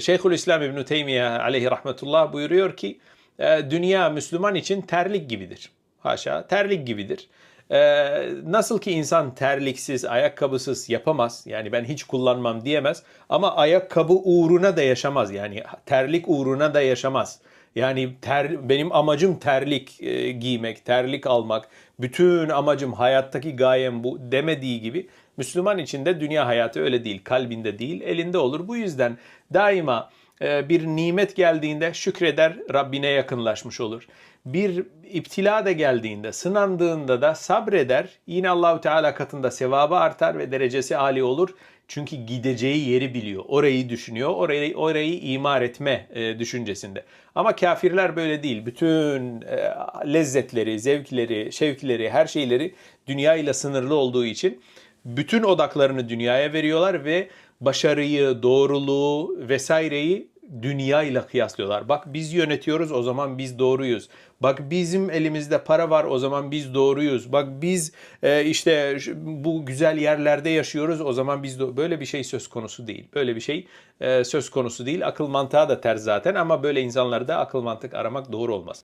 Şeyhülislam İbn Teymiye aleyhi rahmetullah buyuruyor ki e, dünya Müslüman için terlik gibidir. Haşa terlik gibidir. E, nasıl ki insan terliksiz, ayakkabısız yapamaz. Yani ben hiç kullanmam diyemez. Ama ayakkabı uğruna da yaşamaz. Yani terlik uğruna da yaşamaz. Yani ter, benim amacım terlik e, giymek, terlik almak. Bütün amacım hayattaki gayem bu demediği gibi Müslüman için de dünya hayatı öyle değil. Kalbinde değil, elinde olur. Bu yüzden daima bir nimet geldiğinde şükreder, Rabbine yakınlaşmış olur. Bir iptila da geldiğinde, sınandığında da sabreder. Yine Allahu Teala katında sevabı artar ve derecesi âli olur. Çünkü gideceği yeri biliyor. Orayı düşünüyor. Orayı orayı imar etme e, düşüncesinde. Ama kafirler böyle değil. Bütün e, lezzetleri, zevkleri, şevkleri, her şeyleri dünya ile sınırlı olduğu için bütün odaklarını dünyaya veriyorlar ve başarıyı, doğruluğu vesaireyi dünya ile kıyaslıyorlar. Bak biz yönetiyoruz o zaman biz doğruyuz. Bak bizim elimizde para var o zaman biz doğruyuz. Bak biz e, işte bu güzel yerlerde yaşıyoruz o zaman biz do- böyle bir şey söz konusu değil. Böyle bir şey e, söz konusu değil. Akıl mantığa da ters zaten ama böyle insanlarda akıl mantık aramak doğru olmaz.